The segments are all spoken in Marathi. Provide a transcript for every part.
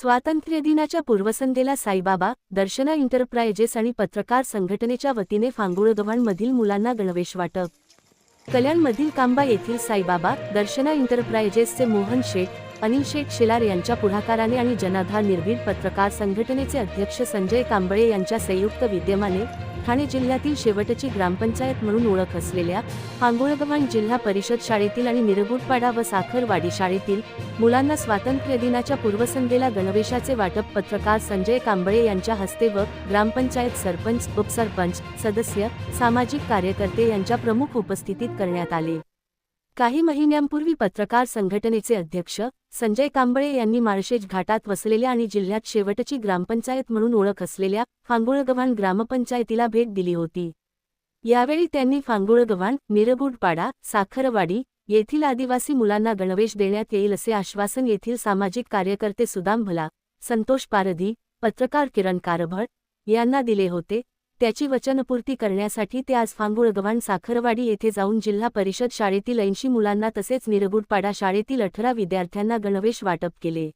स्वातंत्र्यदिनाच्या पूर्वसंध्येला साईबाबा दर्शना एंटरप्राइजेस आणि पत्रकार संघटनेच्या वतीने फांगुळगव्हाणमधील मुलांना गणवेश वाटप कल्याणमधील कांबा येथील साईबाबा दर्शना एंटरप्राइजेसचे मोहन शेठ अनिल शेठ शेलार यांच्या पुढाकाराने आणि जनाधार निर्भीड पत्रकार संघटनेचे अध्यक्ष संजय कांबळे यांच्या संयुक्त विद्यमाने ठाणे जिल्ह्यातील शेवटची ग्रामपंचायत म्हणून ओळख असलेल्या फांगुळगव्हाण जिल्हा परिषद शाळेतील आणि निरगुडपाडा व साखरवाडी शाळेतील मुलांना स्वातंत्र्य दिनाच्या पूर्वसंध्येला गणवेशाचे वाटप पत्रकार संजय कांबळे यांच्या हस्ते व ग्रामपंचायत सरपंच उपसरपंच सदस्य सामाजिक कार्यकर्ते यांच्या प्रमुख उपस्थितीत करण्यात आले. काही महिन्यांपूर्वी पत्रकार संघटनेचे अध्यक्ष संजय कांबळे यांनी माळशेज घाटात वसलेल्या आणि जिल्ह्यात शेवटची ग्रामपंचायत म्हणून ओळख असलेल्या फांगुळगव्हाण ग्रामपंचायतीला भेट दिली होती. यावेळी त्यांनी फांगुळगव्हाण निरगुडपाडा साखरवाडी येथील आदिवासी मुलांना गणवेश देण्यात येईल असे आश्वासन येथील सामाजिक कार्यकर्ते सुदाम भला संतोष पारधी पत्रकार किरण कारभळ यांना दिले होते. त्याची वचनपूर्ती करण्यासाठी ते आज फांगुळगव्हाण साखरवाडी येथे जाऊन जिल्हा परिषद शाळेतील ऐंशी मुलांना तसेच निरगुडपाडा शाळेतील अठरा विद्यार्थ्यांना गणवेश वाटप केले.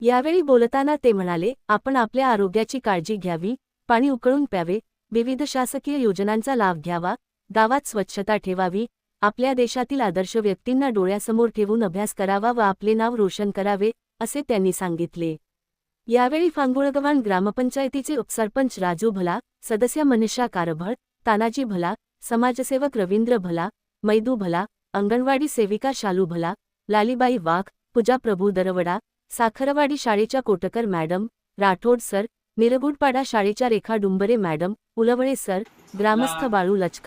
यावेळी बोलताना ते म्हणाले आपण आपल्या आरोग्याची काळजी घ्यावी पाणी उकळून प्यावे विविध शासकीय योजनांचा लाभ घ्यावा गावात स्वच्छता ठेवावी आपल्या देशातील आदर्श व्यक्तींना डोळ्यासमोर ठेवून अभ्यास करावा व आपले नाव रोशन करावे असे त्यांनी सांगितले. यावेळी फांगुळगव्हाण ग्रामपंचायतीचे उपसरपंच राजू भला सदस्य मनीषा कारभळ तानाजी भला समाजसेवक रवींद्र भला मैदू भला अंगणवाडी सेविका शालू भला लालीबाई वाघ पूजा प्रभू दरवडा साखरवाडी शाळेच्या कोटकर मॅडम राठोड सर निरगुडपाडा शाळेच्या रेखा डुंबरे मॅडम उलवळे सर ग्रामस्थ बाळू लचका